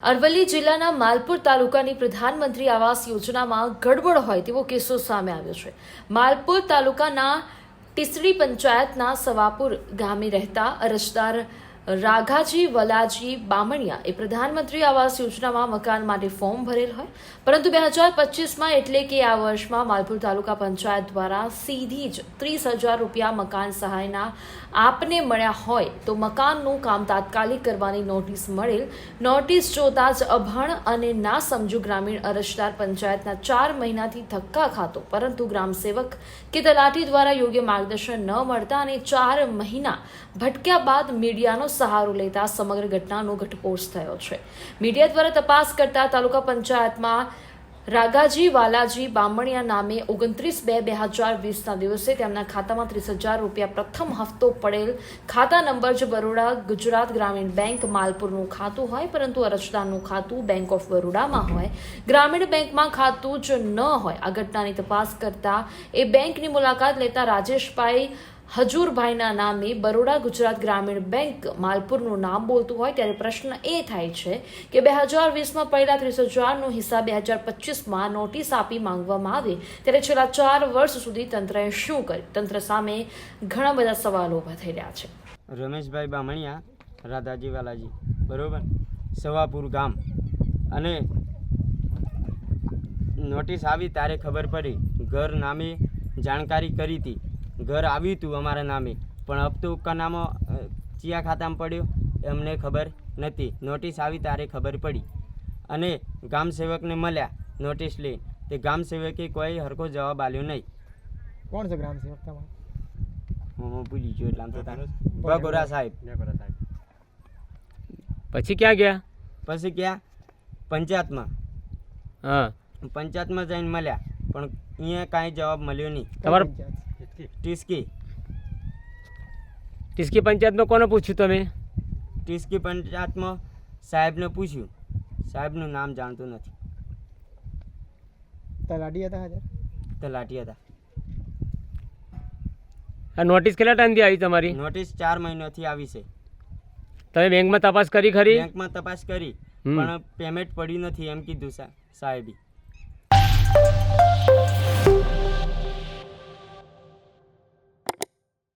અરવલ્લી જિલ્લાના માલપુર તાલુકાની પ્રધાનમંત્રી આવાસ યોજનામાં ગડબડ હોય તેવો કિસ્સો સામે આવ્યો છે. માલપુર તાલુકાના ટીસડી પંચાયતના સવાપુર ગામે રહેતા અરજદાર રાઘાજી, વલાજી, બામણિયા એ પ્રધાનમંત્રી આવાસ યોજનામાં મકાન માટે ફોર્મ ભરેલ હોય. પરંતુ બે હજાર પચીસમાં એટલે કે આ વર્ષમાં માલપુર તાલુકા પંચાયત દ્વારા સીધી જ ત્રીસ હજાર રૂપિયા મકાન સહાયના આપને મળ્યા હોય તો મકાનનું કામ તાત્કાલિક કરવાની નોટિસ મળેલ. નોટિસ જોતા જ અભણ અને ના સમજુ ગ્રામીણ અરજદાર પંચાયતના ચાર મહિનાથી ધક્કા ખાતો. પરંતુ ગ્રામસેવક કે તલાટી દ્વારા યોગ્ય માર્ગદર્શન ન મળતા અને ચાર મહિના ભટક્યા બાદ મીડિયાનો સહારો લેતા સમગ્ર ઘટનાનો ઘટસ્ફોટ થયો છે. મીડિયા દ્વારા તપાસ કરતા તાલુકા પંચાયતમાં રાગાજી વાલાજી બામણિયા નામે ઓગણત્રીસ બે બે હજાર વીસના દિવસે તેમના ખાતામાં ત્રીસ હજાર રૂપિયા પ્રથમ હપ્તો પડેલ ખાતા નંબર જે બરોડા ગુજરાત ગ્રામીણ બેંક માલપુરનું ખાતું હોય, પરંતુ અરજદારનું ખાતું બેંક ઓફ બરોડામાં હોય, ગ્રામીણ બેંકમાં ખાતું જ ન હોય. આ ઘટનાની તપાસ કરતા એ બેંકની મુલાકાત લેતા રાજેશભાઈ હજુરભાઈના નામે બરોડા ગુજરાત ગ્રામીણ બેંક માલપુરનું નામ બોલતું હોય ત્યારે પ્રશ્ન એ થાય છે કે બે હજાર વીસમાં પહેલા ત્રીસ હજારનો હિસાબ બે હજાર પચીસમાં નોટિસ આપી માંગવામાં આવે ત્યારે છેલ્લા ચાર વર્ષ સુધી તંત્રએ શું કર્યું? તંત્ર સામે ઘણા બધા સવાલો ઊભા થઈ રહ્યા છે. રમેશભાઈ બામણિયા, રાધાજી વાલાજી, બરોબર? સવાપુર ગામ. અને નોટિસ આવી તારે ખબર પડી, ઘર નામે જાણકારી કરી હતી. ઘર આવ્યું હતું અમારા નામે. પણ હપ્તો નામો ચિયા ખાતામાં પડ્યો. એમને ખબર નથી. નોટિસ આવી તારે ખબર પડી. અને ગામ સેવકને મળ્યા નોટિસ લઈ તે ગામ સેવકે કોઈ હરકો જવાબ આપ્યો નહીં. કોણ છે ગ્રામ સેવક તમારો? હું ભૂલી ગયો એટલે આમ તો તારે. ભગોરા સાહેબ. પછી ક્યાં ગયા? પછી ક્યાં? પંચાયતમાં. હા. પંચાયતમાં જઈને મળ્યા. પણ અહીંયા કાંઈ જવાબ મળ્યો નહીં. તમારો. ટીસકી. ટીસકી. પંચાયતમાં કોને પૂછ્યું તમે? ટીસકી પંચાયતમાં સાહેબને પૂછ્યું. સાહેબનું નામ જાણતું નથી. તલાટી હતા હાજર તલાટી હતા. આ નોટિસ કેટલા ટાઈમથી આવી તમારી? નોટિસ ચાર મહિનાથી આવી છે. તમે બેંકમાં તપાસ કરી ખરી? બેંકમાં તપાસ કરી પણ પેમેન્ટ પડ્યું નથી એમ કીધું સાહેબી સાહેબે.